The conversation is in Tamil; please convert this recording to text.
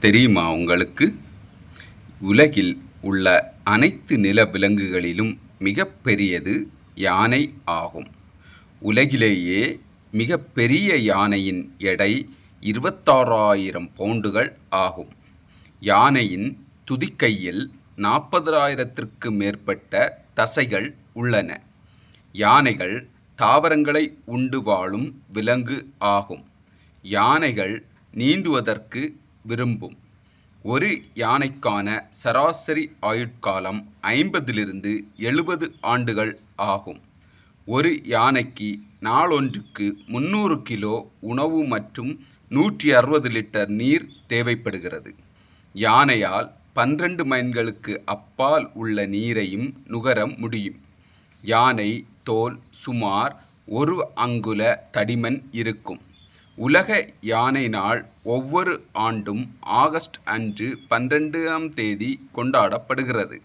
தெரியுமா உங்களுக்கு? உலகில் உள்ள அனைத்து நில விலங்குகளிலும் மிகப்பெரியது யானை ஆகும். உலகிலேயே மிகப்பெரிய யானையின் எடை இருபத்தாறாயிரம் பவுண்டுகள் ஆகும். யானையின் துதிக்கையில் நாற்பதாயிரத்திற்கு மேற்பட்ட தசைகள் உள்ளன. யானைகள் தாவரங்களை உண்டு வாழும் விலங்கு ஆகும். யானைகள் நீந்துவதற்கு விரும்பும். ஒரு யானைக்கான சராசரி ஆயுட்காலம் ஐம்பதிலிருந்து எழுபது ஆண்டுகள் ஆகும். ஒரு யானைக்கு நாளொன்றுக்கு முந்நூறு கிலோ உணவு மற்றும் நூற்றி அறுபது லிட்டர் நீர் தேவைப்படுகிறது. யானையால் பன்னிரண்டு மைல்களுக்கு அப்பால் உள்ள நீரையும் நுகர முடியும். யானை தோல் சுமார் ஒரு அங்குல தடிமன் இருக்கும். உலக யானை நாள் ஒவ்வொரு ஆண்டும் ஆகஸ்ட் அன்று பன்னிரெண்டாம் தேதி கொண்டாடப்படுகிறது.